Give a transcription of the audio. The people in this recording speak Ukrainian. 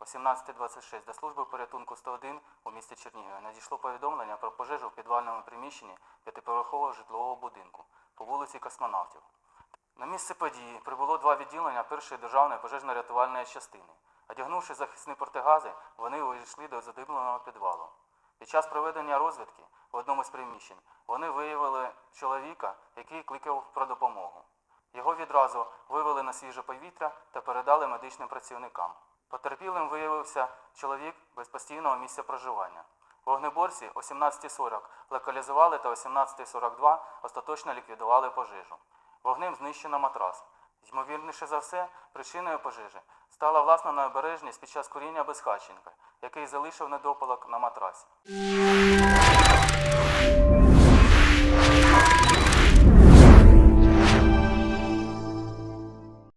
1726 до служби порятунку 101 у місті Чернігові надійшло повідомлення про пожежу в підвальному приміщенні п'ятиповерхового житлового будинку по вулиці Космонавтів. На місце події прибуло два відділення першої державної пожежно-рятувальної частини. Одягнувши захисні протигази, вони увійшли до задимленого підвалу. Під час проведення розвідки в одному з приміщень вони виявили чоловіка, який кликав про допомогу. Його відразу на свіже повітря та передали медичним працівникам. Потерпілим виявився чоловік без постійного місця проживання. Вогнеборці о 17.40 локалізували та о 17.42 остаточно ліквідували пожежу. Вогнем знищено матрас. Ймовірніше за все, причиною пожежі стала власна необережність під час куріння безхатченка, який залишив недопалок на матрасі.